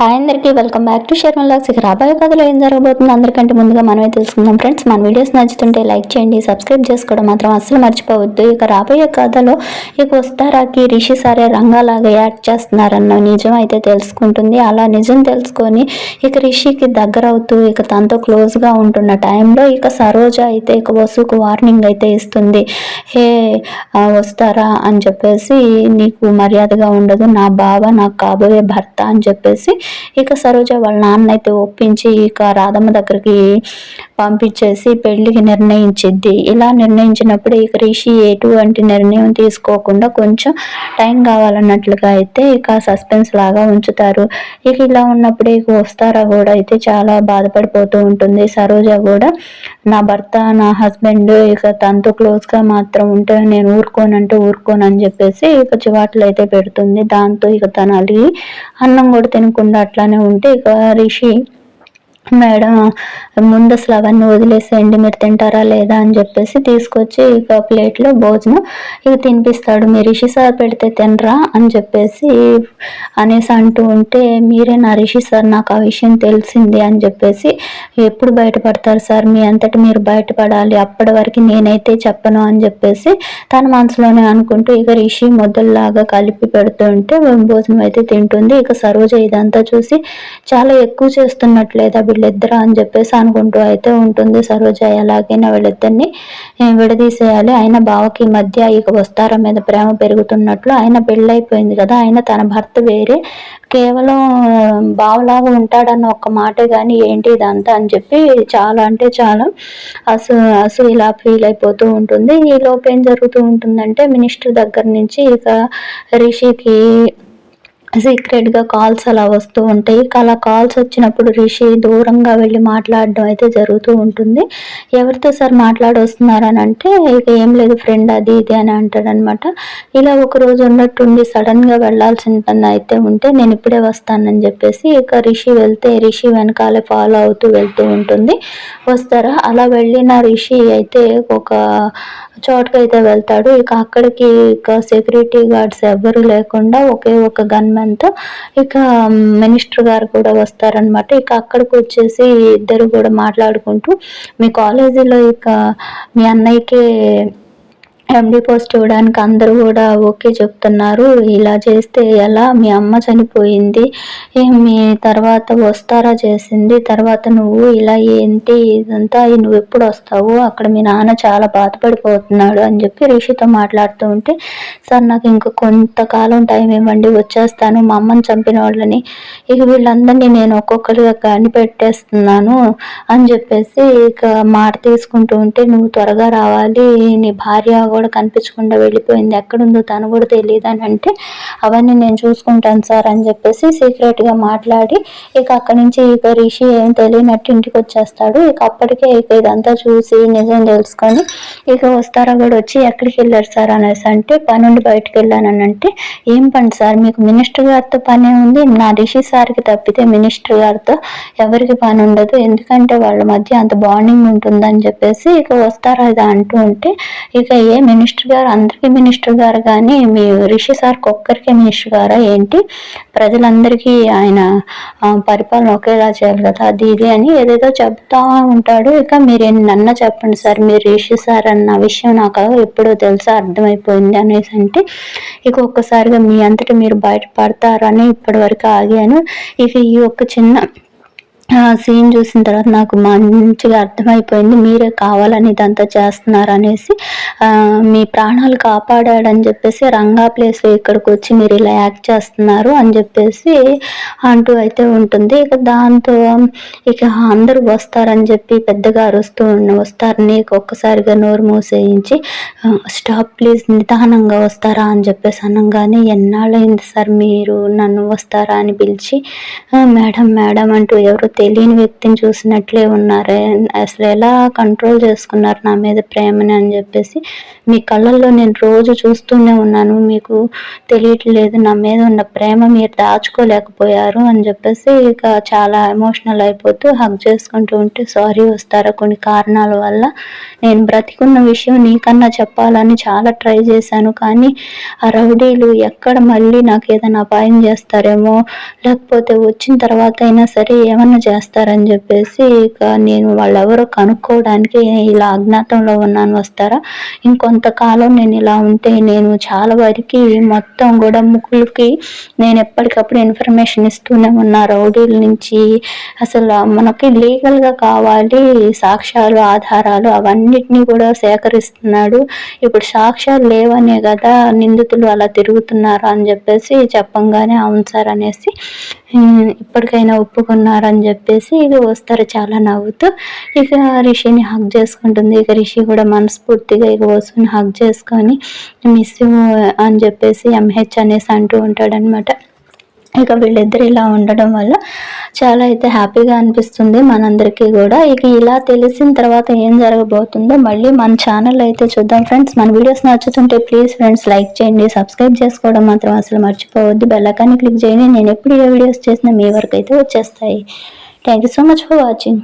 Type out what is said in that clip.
Hi అందరికీ welcome back to షర్మన్ లాక్స్ ఇక రాబోయే కథలో ఏం జరగబోతుందో అందరికంటే ముందుగా మనమే తెలుసుకుందాం. ఫ్రెండ్స్ మన వీడియోస్ నచ్చుతుంటే లైక్ చేయండి సబ్స్క్రైబ్ చేసుకోవడం మాత్రం అస్సలు మర్చిపోవద్దు. ఇక రాబోయే కథలో ఇక వస్తారాకి రిషి సారే రంగాలాగా యాక్ట్ చేస్తున్నారన్న నిజం అయితే తెలుసుకుంటుంది. అలా నిజం తెలుసుకొని ఇక రిషికి దగ్గర అవుతూ ఇక తనతో క్లోజ్గా ఉంటున్న టైంలో ఇక సరోజ అయితే ఇక వసుకు వార్నింగ్ అయితే ఇస్తుంది. హే వస్తారా? అని చెప్పేసి నీకు మర్యాదగా ఉండదు. నా బావ నాకు కాబోయే భర్త అని చెప్పేసి ఇక సరోజ వాళ్ళ నాన్న అయితే ఒప్పించి ఇక రాధమ్మ దగ్గరికి పంపించేసి పెళ్ళికి నిర్ణయించిద్ది. ఇలా నిర్ణయించినప్పుడు ఇక రిషి ఎటువంటి నిర్ణయం తీసుకోకుండా కొంచెం టైం కావాలన్నట్లుగా అయితే ఇక సస్పెన్స్ లాగా ఉంచుతారు. ఇక ఇలా ఉన్నప్పుడు ఇక వస్తారా కూడా అయితే చాలా బాధపడిపోతూ ఉంటుంది. సరోజ కూడా నా భర్త నా హస్బెండ్ ఇక తనతో క్లోజ్గా మాత్రం ఉంటే నేను ఊరుకోనంటే ఊరుకోను అని చెప్పేసి ఇక చివాట్లు అయితే పెడుతుంది. దాంతో ఇక తన అలిగి అన్నం కూడా తినకుండా అట్లానే ఉంటే ఇక రిషి మేడం ముందు అసలు అవన్నీ వదిలేసేయండి మీరు తింటారా లేదా అని చెప్పేసి తీసుకొచ్చి ఇక ప్లేట్లో భోజనం ఇక తినిపిస్తాడు. మీరు రిషి సార్ పెడితే తినరా అని చెప్పేసి అనేసి అంటూ ఉంటే మీరే నా రిషి సార్ నాకు ఆ విషయం తెలిసింది అని చెప్పేసి ఎప్పుడు బయటపడతారు సార్? మీ అంతటి మీరు బయటపడాలి అప్పటి వరకు నేనైతే చెప్పను అని చెప్పేసి తన మనసులోనే అనుకుంటూ ఇక రిషి మొదల్లాగా కలిపి పెడుతుంటే భోజనం అయితే తింటుంది. ఇక సరోజ ఇదంతా చూసి చాలా ఎక్కువ చేస్తున్నట్లేదా వీళ్ళిద్దరు అని చెప్పేసి అనుకుంటూ అయితే ఉంటుంది సరోజ. ఎలాగైనా వీళ్ళిద్దరిని విడదీసేయాలి. ఆయన బావకి ఈ మధ్య ఇక వస్తారా మీద ప్రేమ పెరుగుతున్నట్లు ఆయన పెళ్ళైపోయింది కదా. ఆయన తన భర్త వేరే. కేవలం బావలాగా ఉంటాడన్న ఒక్క మాటే కానీ ఏంటి ఇదంతా అని చెప్పి చాలా అంటే చాలా అసలు అసలు ఇలా ఫీల్ అయిపోతూ ఉంటుంది. ఈ లోపు ఏం జరుగుతూ ఉంటుందంటే మినిస్టర్ దగ్గర నుంచి ఇక రిషికి సీక్రెట్గా కాల్స్ అలా వస్తూ ఉంటాయి. అలా కాల్స్ వచ్చినప్పుడు రిషి దూరంగా వెళ్ళి మాట్లాడడం అయితే జరుగుతూ ఉంటుంది. ఎవరితో సార్ మాట్లాడొస్తున్నారు అని అంటే ఇక ఏం లేదు ఫ్రెండ్ అది ఇది అని అంటాడనమాట. ఇలా ఒక రోజు ఉన్నట్టుండి సడన్గా వెళ్ళాల్సిన పని అయితే ఉంటే నేను ఇప్పుడే వస్తానని చెప్పేసి ఇక రిషి వెళ్తే రిషి వెనకాలే ఫాలో అవుతూ వెళ్తూ ఉంటుంది. వస్తారా? అలా వెళ్ళిన రిషి అయితే ఒక చోటుకైతే వెళ్తాడు. ఇక అక్కడికి ఇక సెక్యూరిటీ గార్డ్స్ ఎవ్వరు లేకుండా ఒకే ఒక గన్మెన్తో ఇక మినిస్టర్ గారు కూడా వస్తారనమాట ఇక అక్కడికి వచ్చేసి ఇద్దరు కూడా మాట్లాడుకుంటూ మీ కాలేజీలో ఇక మీ అన్నయ్యకి ఎండి పోస్ట్ ఇవ్వడానికి అందరూ కూడా ఓకే చెప్తున్నారు. ఇలా చేస్తే ఎలా? మీ అమ్మ చనిపోయింది. మీ తర్వాత వస్తారా చేసింది? తర్వాత నువ్వు ఇలా ఏంటి? ఇదంతా నువ్వు ఎప్పుడు వస్తావు? అక్కడ మీ నాన్న చాలా బాధపడిపోతున్నాడు అని చెప్పి రిషితో మాట్లాడుతూ ఉంటే సార్ నాకు ఇంకా కొంతకాలం టైం ఇవ్వండి వచ్చేస్తాను. మా అమ్మని చంపిన వాళ్ళని ఇక వీళ్ళందరినీ నేను ఒక్కొక్కరిగా కనిపెట్టేస్తున్నాను అని చెప్పేసి ఇక మాట తీసుకుంటూ ఉంటే నువ్వు త్వరగా రావాలి. నీ భార్య కూడా కనిపించకుండా వెళ్ళిపోయింది. ఎక్కడుందో తను కూడా తెలియదు అని అంటే అవన్నీ నేను చూసుకుంటాను సార్ అని చెప్పేసి సీక్రెట్గా మాట్లాడి ఇక అక్కడి నుంచి ఇక రిషి ఏం తెలియనట్టు ఇంటికి వచ్చేస్తాడు. ఇక అప్పటికే ఇక ఇదంతా చూసి నిజం తెలుసుకొని ఇక వస్తారా కూడా వచ్చి ఎక్కడికి వెళ్ళారు సార్? అనేసి అంటే పని నుండి బయటకు వెళ్ళానని అంటే ఏం పని సార్? మీకు మినిస్టర్ గారితో పని ఉంది. నా రిషి సార్కి తప్పితే మినిస్టర్ గారితో ఎవరికి పని ఉండదు. ఎందుకంటే వాళ్ళ మధ్య అంత బాండింగ్ ఉంటుందని చెప్పేసి ఇక వస్తారా ఇది? అంటూ ఉంటే ఇక ఏం మినిస్టర్ గారు అందరికీ మినిస్టర్ గారు కానీ మీ రిషి సార్కి ఒక్కరికే మినిస్టర్ గారా? ఏంటి? ప్రజలందరికీ ఆయన పరిపాలన ఒకేలా చేయాలి కదా అది ఇది అని ఏదేదో చెప్తా ఉంటాడు. ఇక మీరు నన్న చెప్పండి సార్ మీరు రిషి సార్ అన్న విషయం నాకు ఎప్పుడో తెలుసా అర్థమైపోయింది అనేసి అంటే ఇక ఒక్కసారిగా మీ అంతటి మీరు బయటపడతారని ఇప్పటి వరకు ఆగాను. ఇక ఈ ఒక్క చిన్న సీన్ చూసిన తర్వాత నాకు మంచిగా అర్థమైపోయింది మీరే కావాలని ఇదంతా చేస్తున్నారు అనేసి మీ ప్రాణాలు కాపాడాడని చెప్పేసి రంగా ప్లేస్ ఇక్కడికి వచ్చి మీరు ఇలా యాక్ట్ చేస్తున్నారు అని చెప్పేసి అంటూ అయితే ఉంటుంది. ఇక దాంతో ఇక అందరూ వస్తారని చెప్పి పెద్దగా అరుస్తూ వస్తారు. నీకు ఒక్కసారిగా నోరు మూసేయించి స్టాప్ ప్లీజ్ నిదానంగా వస్తారా? అని చెప్పేసి అనగానే ఎన్నాళ్ళైంది సార్ మీరు నన్ను వస్తారా? అని పిలిచి మేడం మేడం అంటూ ఎవరు తెలియని వ్యక్తిని చూసినట్లే ఉన్నారే. అసలు ఎలా కంట్రోల్ చేసుకున్నారు నా మీద ప్రేమని అని చెప్పేసి మీ కళ్ళల్లో నేను రోజు చూస్తూనే ఉన్నాను. మీకు తెలియట్లేదు నా మీద ఉన్న ప్రేమ మీరు దాచుకోలేకపోయారు అని చెప్పేసి ఇక చాలా ఎమోషనల్ అయిపోతూ హగ్ చేసుకుంటూ ఉంటే సారీ వస్తారా? కొన్ని కారణాల వల్ల నేను బ్రతికున్న విషయం నీకన్నా చెప్పాలని చాలా ట్రై చేశాను. కానీ ఆ రౌడీలు ఎక్కడ మళ్ళీ నాకు ఏదైనా అపాయం చేస్తారేమో? లేకపోతే వచ్చిన తర్వాత అయినా సరే ఏమన్నా చేస్తారని చెప్పేసి ఇక నేను వాళ్ళెవరో కనుక్కోవడానికి ఇలా అజ్ఞాతంలో ఉన్నాను వస్తారా? ఇంకొంతకాలం నేను ఇలా ఉంటే నేను చాలా వరకు మొత్తం కూడా ముగ్గులకి నేను ఎప్పటికప్పుడు ఇన్ఫర్మేషన్ ఇస్తూనే ఉన్నా. రౌడీల నుంచి అసలు మనకి లీగల్గా కావాలి సాక్ష్యాలు ఆధారాలు అవన్నిటినీ కూడా సేకరిస్తున్నాడు. ఇప్పుడు సాక్ష్యాలు లేవనే కదా నిందితులు అలా తిరుగుతున్నారు అని చెప్పేసి చెప్పంగానే అవును సార్ అనేసి ఇప్పటికైనా ఒప్పుకున్నారని చెప్పేసి ఇక వస్తారు చాలా నవ్వుతూ. ఇక రిషిని హక్ చేసుకుంటుంది. ఇక రిషి కూడా మనస్ఫూర్తిగా ఇక వసుని హక్ చేసుకొని మిస్ అని చెప్పేసి ఎంహెచ్ అనేసి అంటూ ఉంటాడనమాట ఇక వీళ్ళిద్దరు ఇలా ఉండడం వల్ల చాలా అయితే హ్యాపీగా అనిపిస్తుంది మనందరికీ కూడా. ఇక ఇలా తెలిసిన తర్వాత ఏం జరగబోతుందో మళ్ళీ మన ఛానల్ అయితే చూద్దాం ఫ్రెండ్స్. మన వీడియోస్ నచ్చుతుంటే ప్లీజ్ ఫ్రెండ్స్ లైక్ చేయండి సబ్స్క్రైబ్ చేసుకోవడం మాత్రం అసలు మర్చిపోవద్దు. బెల్లకాన్ని క్లిక్ చేయండి. నేను ఎప్పుడు ఏ వీడియోస్ చేసినా మీ వరకు అయితే వచ్చేస్తాయి. Thank you so much for watching.